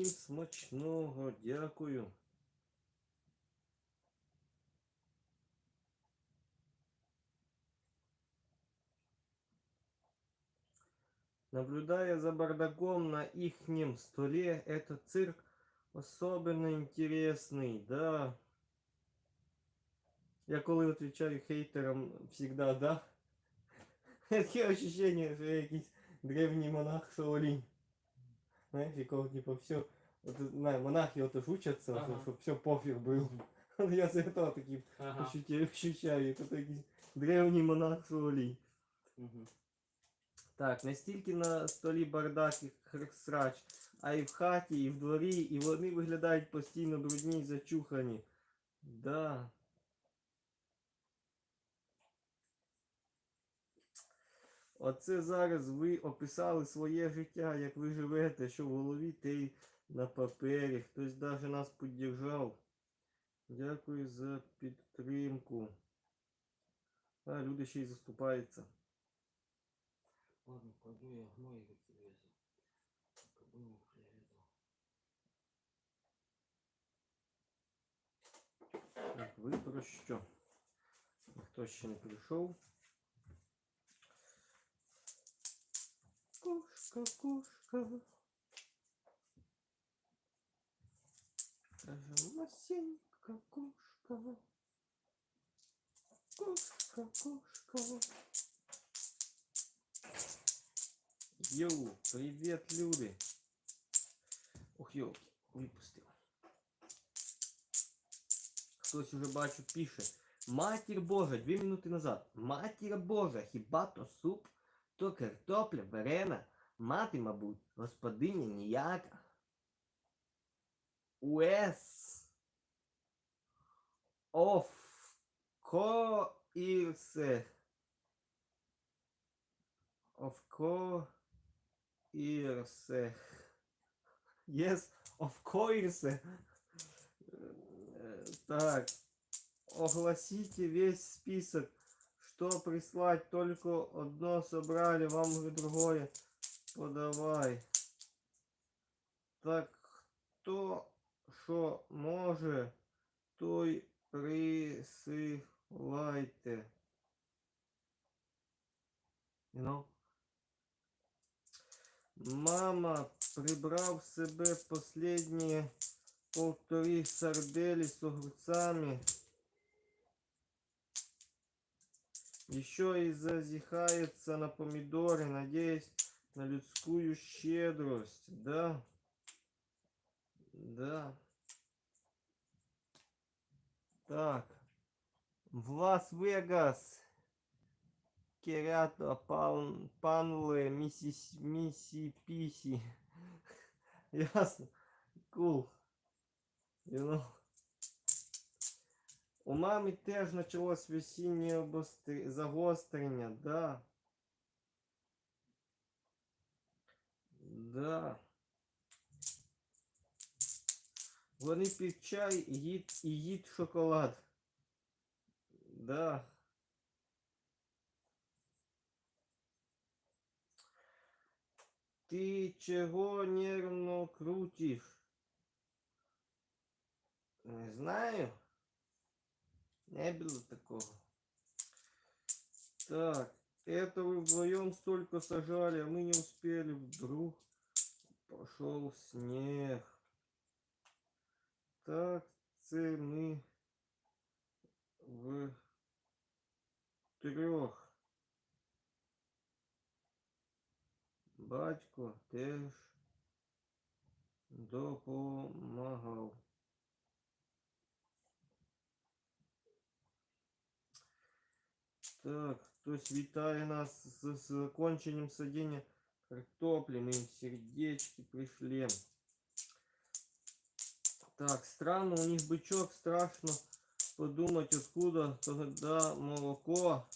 Всім смачного, дякую. Наблюдая за бардаком на ихнем столе, этот цирк особенно интересный, да. Я коли отвечаю хейтерам всегда да. Таке ощущение, що я якийсь древній монах Шаолінь. Знаєш, якого типа все. Вот, знаю, монахи вот учатся, Ага. чтобы все пофиг был. Вот я за этого таким Ага. ощущаю, ощущаю, это такий древній монах Шаолінь. Мгм. Так, настільки на столі бардак і хр- срач, а і в хаті, і в дворі, і вони виглядають постійно брудні і зачухані. Да. Оце зараз ви описали своє життя, як ви живете, що в голові, те й на папері. Хтось даже нас піддержав. Дякую за підтримку. А, люди ще й заступаються. Ладно, пойду я гнойик везу. Кобылу приведу. Так, ви про що? Ніхто ще не прийшов. Кошка, кошка. Каже, масенька кошка. Кошка, кошка. Йоу, привіт, люди. Ох, йолки, випустив. Хтось уже бачу пише. Матір Божа, дві минути назад. Матір Божа, хіба то суп, то картопля варена, мати, мабуть, господиня ніяка. Уес. Оф. Коірсе. Of course. Yes, of course. Так. Огласите весь список. Что прислать? Только одно собрали, вам уже другое. Подавай. Так, хто що може, той присилайте. You know? Мама прибрав себе последние полторы сардели с огурцами. Еще и зазихается на помидоры, надеясь на людскую щедрость. Да. Да. Так. В Лас-Вегас. Керято, пан, панле, миссис, миссиписи. Ясно. Cool. You know. У мами теж почалось весіннє загострення, да. Да. Вони п'ють чай і їд, і їд шоколад. Да. Ти чого нервно крутиш? Не знаю. Не было такого. Так, это вы вдвоем столько сажали, а мы не успели. Вдруг пошел снег. Так, це ми в трьох. Батько теж допомагав. Так, хтось вітає нас з, з законченням садіння картоплі. Ми їм сердечки прийшли. Так, странно, у них бычок, страшно подумать, откуда тогда молоко.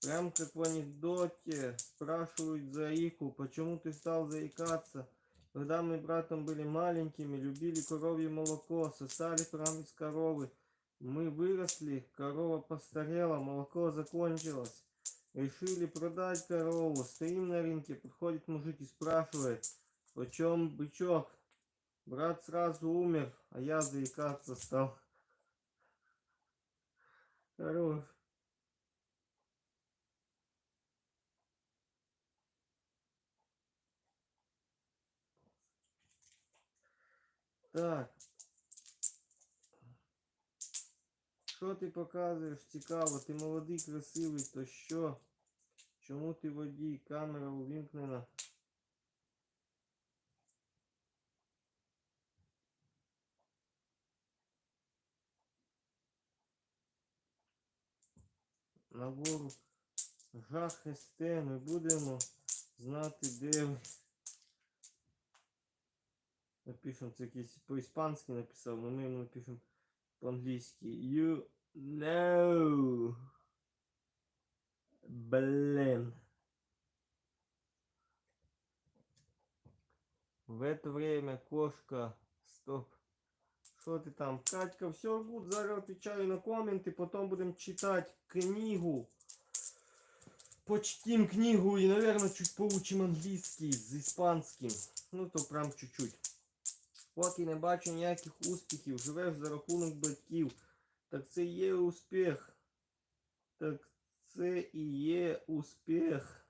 Прям как в анекдоте спрашивают за Ику, почему ты стал заикаться? Когда мы братом были маленькими, любили коровье молоко, сосали прямо из коровы. Мы выросли, корова постарела, молоко закончилось. Решили продать корову. Стоим на рынке, подходит мужик и спрашивает, Почем бычок? Брат сразу умер, а я заикаться стал. Хорош. Так. Що ти показуєш? Цікаво, ти молодий, красивий, то що? Чому ти водій? Камера увімкнена. Нагору жах СТ, ми будемо знати, де ви. Напишемо це якийсь по-іспанськи написав, але ми йому напишемо по-англійськи. You know. Блин. В это время кошка. Стоп. Що ти там? Катька, все гуд, зараз отвечаю на коменти, потім будемо читати книгу. Почтим книгу и, наверное, чуть поучим англійський з іспанським. Ну, то прям чуть-чуть. Поки не бачу ніяких успіхів, живеш за рахунок батьків. Так це є успіх. Так це і є успіх.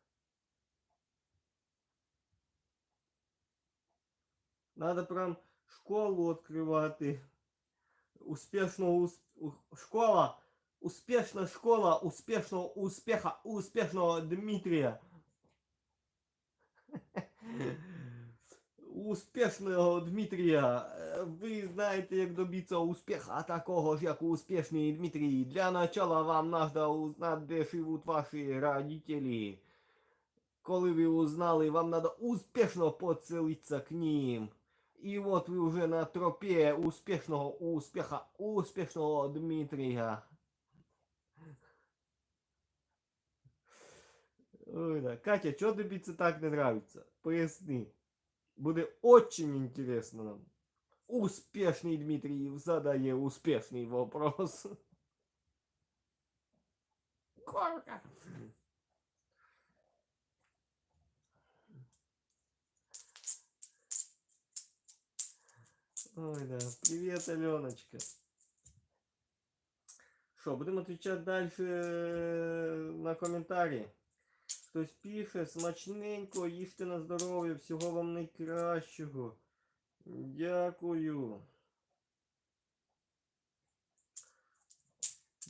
Надо прям школу відкривати. Успішного ус... у- школа. Успішна школа успішного успіха успішного Дмитрія. Успішного Дмитрія. Е, Ви знаєте, як добитися успіха такого ж, як успішний Дмитрій. Для начала вам надо узнати, де живуть ваші родителі. Коли ви узнали, вам надо успішно поцелиться к ним. І от ви вже на тропі успішного успіха, успішного Дмитрія. Ой, да. Катя, чого тобі це так не нравится? Поясни. Буде очень интересно нам. Успешный Дмитрий задає успешный вопрос. Корка. Ой, да. Привет, Аленочка. Що, будемо відповідати далі на коментарі. Хтось пише, смачненько, їжте на здоров'я, всього вам найкращого. Дякую.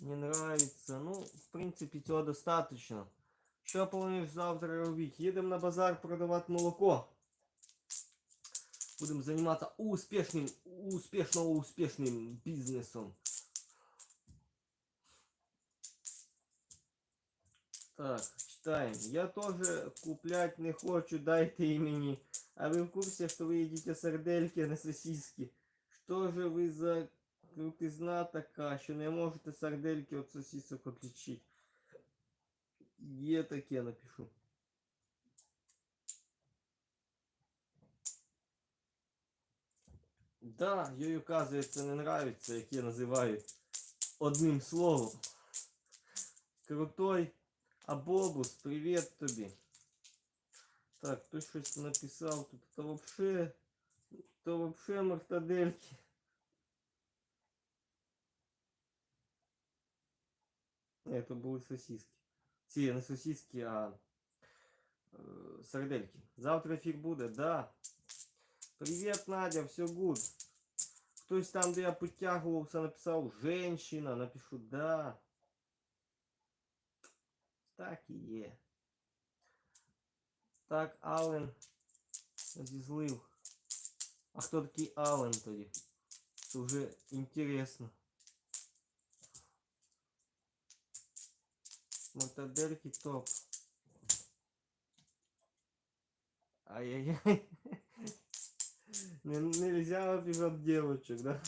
Не нравится. Ну, в принципі, цього достаточно. Що плануєш завтра робити? Їдемо на базар продавати молоко. Будемо займатися успішним, успішно успішним бізнесом. Так, читаем. Я тоже куплять не хочу, дайте имени. А вы в курсе, что вы едите сардельки, а не сосиски? Что же вы за крутизна така, що не можете сардельки от сосисок отличить? Є таке напишу. Да, їй, оказується, не нравится, як я називаю одним словом. Крутой а Бобус, привет тобі. Так, хтось щось написав тут. То вообще. То вообще мартадельки. Не, это були сосиски. Ці не сосиски, а е, сардельки. Завтра ефір буде, да. Привет, Надя, все гуд. Хтось там, де я підтягувався, написав женщина, напишу да. Так і є. Так, Ален зізлив. А хто такий Ален тоді? Це вже інтересно. Мотодельки топ. Ай-яй-яй. Не, нельзя обижать девочек, да?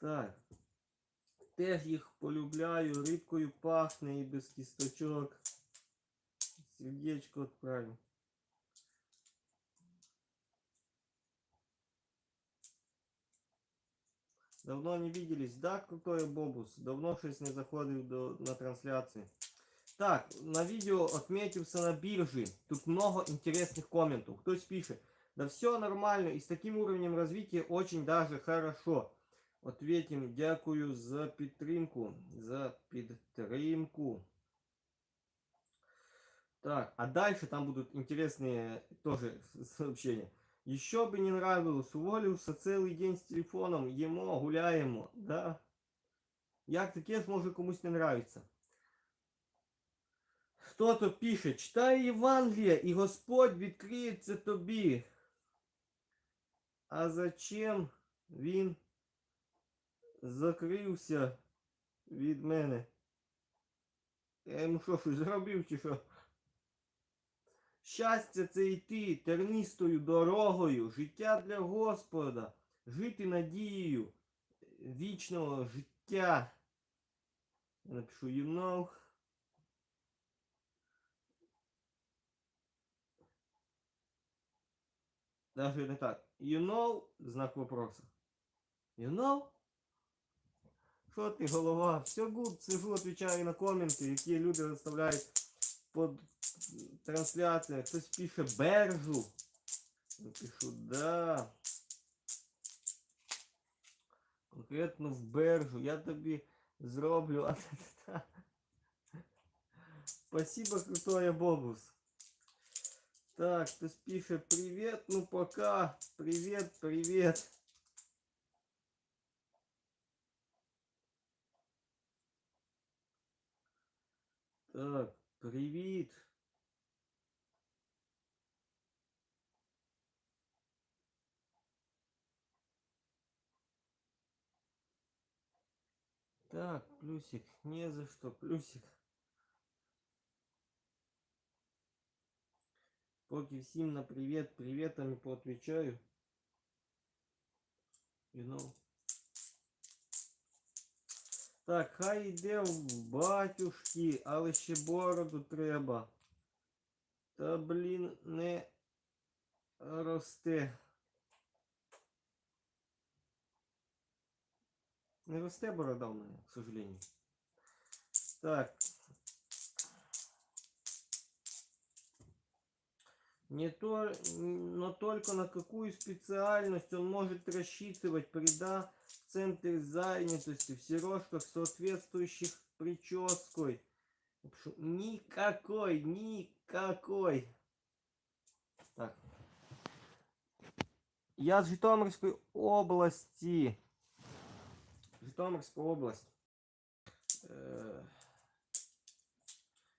Так. Теж їх полюбляю, рибкою пахне і без кісточок. Сердечко відправлю. Давно не виделись. Да, крутой Бобус. Давно щось не заходив до, на трансляції. Так, на видео отметился на бирже. Тут много интересных комментов. Кто пишет, да все нормально и с таким уровнем развития очень даже хорошо. Ответим, дякую за підтримку. За підтримку. Так, а дальше там будут интересные тоже сообщения. Еще бы не нравилось, уволился целый день с телефоном, ему гуляємо, да? Як таке ж може комусь не нравиться? Хто-то пише, читай Євангеліє, і Господь відкриється тобі. А зачем він закрився від мене? Я йому що, щось зробив чи що? Щастя це йти тернистою дорогою, життя для Господа, жити надією вічного життя. Я напишу you know. Даже не так. You know, знак вопроса. You know? Що ти, голова? Все good, сижу, отвечаю на коменти, які люди оставляють под трансляцією. Хтось пише бержу. Я пишу, да. Конкретно в бержу. Я тобі зроблю. а ти та. Спасибо, крутое бобус. Так, хтось пише привет, ну пока. Привет, привет. Так, привіт. Так, плюсик, не за что, плюсик. Поки всім на привет, приветами поотвечаю. You know. Так, хай йде в батюшки, але ще бороду треба. Та блін не росте. Не росте борода у мене, к сожалению. Так. Не то, но только на какую специальность он может рассчитывать, прида в центре занятости, в сережках соответствующих прической. Пишу, Никакой, никакой. Так. Я з Житомирської області. Житомирська область. Е,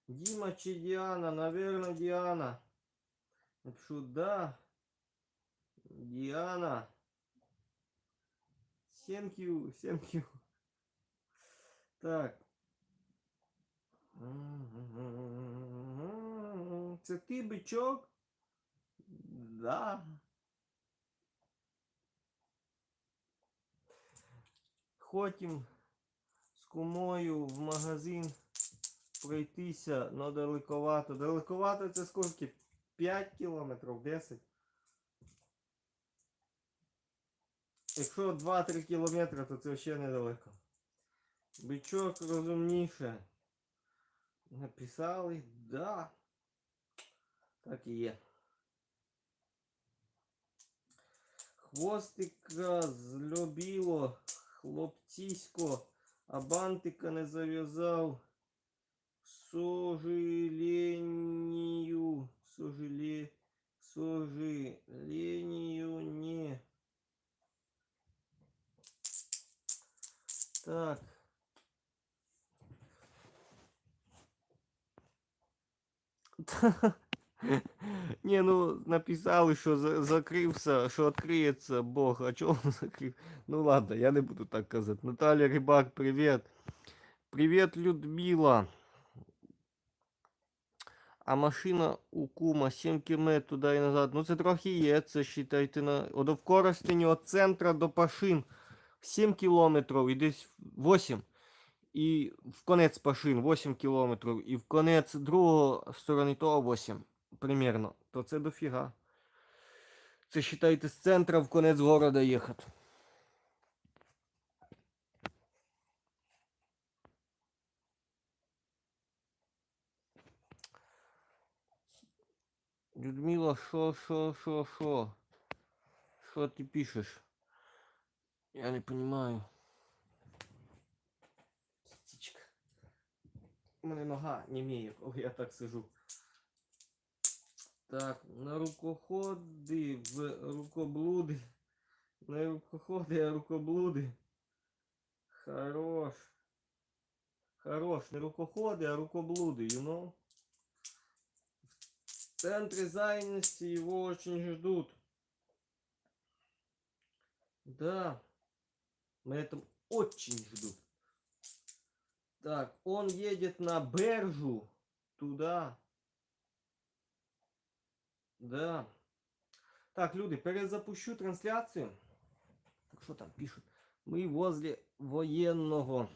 Дима чи Діана? Наверное, Діана. Напишу, да. Диана. Thank you, thank you. Так. Це ти бичок? Да. Хотім з кумою в магазин пройтися, но далековато. Далековато це скільки? 5 кілометрів, 10. Якщо 2-3 кілометри, то це ще недалеко. Бичок розумніше. Написали, да. Так і є. Хвостика злюбіло, хлопцісько, а бантика не зав'язав. Сожалению, сожале, сожалению, не. Так. Не, ну написали, що за- закрився, що відкриється Бог. А чого він закрив? Ну ладно, я не буду так казати. Наталя Рибак, привіт. Привіт, Людмила. А машина у кума 7 км туди і назад. Ну це трохи є, це считайте на. От в Коростені від центра до Пашин 7 кілометрів і десь 8 і в конець пашин 8 кілометрів, і в конець другого сторони того 8 примерно то це дофіга. Це вважайте, з центра в конець города їхати. Людмила, що, що, що, що? Що ти пишеш? Я не понимаю. У мене нога не вміє, коли я так сижу. Так, на рукоходи, в рукоблуди. На рукоходи, а рукоблуди. Хорош. Хорош, не рукоходи, а рукоблуды, you know? В центре занятости его очень ждут. Да, на этом очень ждут. Так, он едет на Бержу. Туда. Да. Так, люди, перезапущу трансляцию. Так что там пишут? Мы возле военного.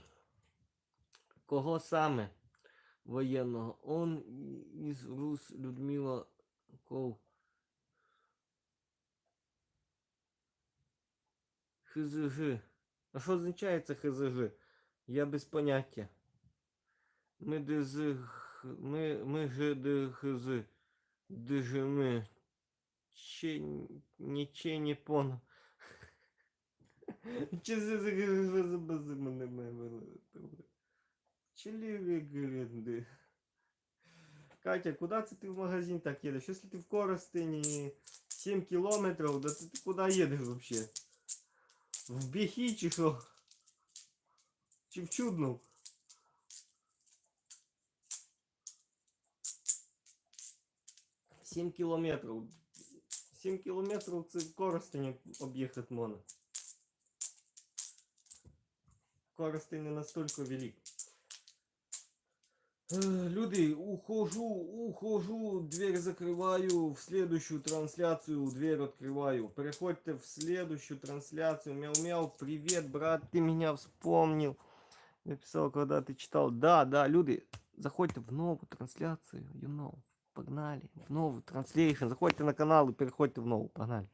Кого саме воєнного? Он і- із Рус Людмила Ков. ХЗЖ. А що означає це ХЗЖ? Я без поняття. Ми ДЗ... Ми, ми ЖДХЗ. ДЖМ. Че... Ніче не понял. Че за Чили гренды. Катя, куда це ти в магазин так едешь? Если ты в Коростені 7 километров, да ты, ты куда едешь вообще? В Бехи чи що? Чи в Чудну? Сім кілометрів. Сім кілометрів це Коростені об'їхати можна. Коростень не настолько велик. Э, Люди, ухожу, ухожу, дверь закрываю, в следующую трансляцию дверь открываю. Переходьте в следующую трансляцию. Мяу-мяу, привет, брат, ты меня вспомнил. Я писал, когда ты читал. Да, да, люди, заходьте в новую трансляцию, you know. Погнали, в новую транслейшн. Заходьте на канал и переходьте в новую, погнали.